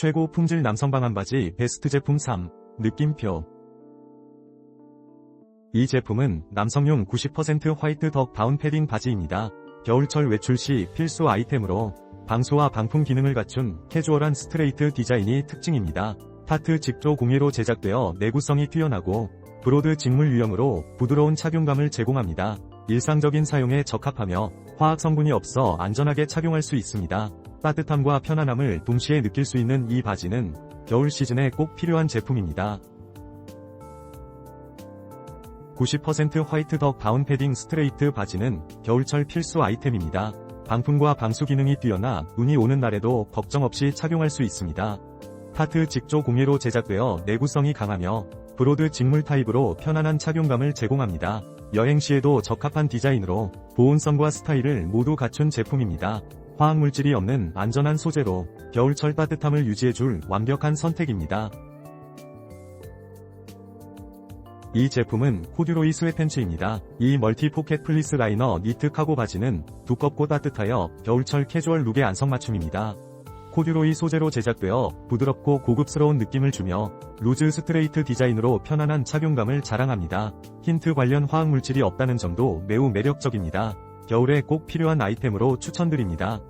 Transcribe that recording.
최고 품질 남성 방한 바지 베스트 제품 3. 느낌표. 이 제품은 남성용 90% 화이트 덕 다운 패딩 바지입니다. 겨울철 외출 시 필수 아이템으로 방수와 방풍 기능을 갖춘 캐주얼한 스트레이트 디자인이 특징입니다. 타트 직조 공예로 제작되어 내구성이 뛰어나고 브로드 직물 유형으로 부드러운 착용감을 제공합니다. 일상적인 사용에 적합하며 화학 성분이 없어 안전하게 착용할 수 있습니다. 따뜻함과 편안함을 동시에 느낄 수 있는 이 바지는 겨울 시즌에 꼭 필요한 제품입니다. 90% 화이트 덕 다운 패딩 스트레이트 바지는 겨울철 필수 아이템입니다. 방풍과 방수 기능이 뛰어나 눈이 오는 날에도 걱정 없이 착용할 수 있습니다. 타트 직조 공예로 제작되어 내구성이 강하며 브로드 직물 타입으로 편안한 착용감을 제공합니다. 여행 시에도 적합한 디자인으로 보온성과 스타일을 모두 갖춘 제품입니다. 화학물질이 없는 안전한 소재로 겨울철 따뜻함을 유지해줄 완벽한 선택입니다. 이 제품은 코듀로이 스웨팬츠입니다. 이 멀티 포켓 플리스 라이너 니트 카고 바지는 두껍고 따뜻하여 겨울철 캐주얼 룩의 안성맞춤입니다. 코듀로이 소재로 제작되어 부드럽고 고급스러운 느낌을 주며 루즈 스트레이트 디자인으로 편안한 착용감을 자랑합니다. 힌트 관련 화학물질이 없다는 점도 매우 매력적입니다. 겨울에 꼭 필요한 아이템으로 추천드립니다.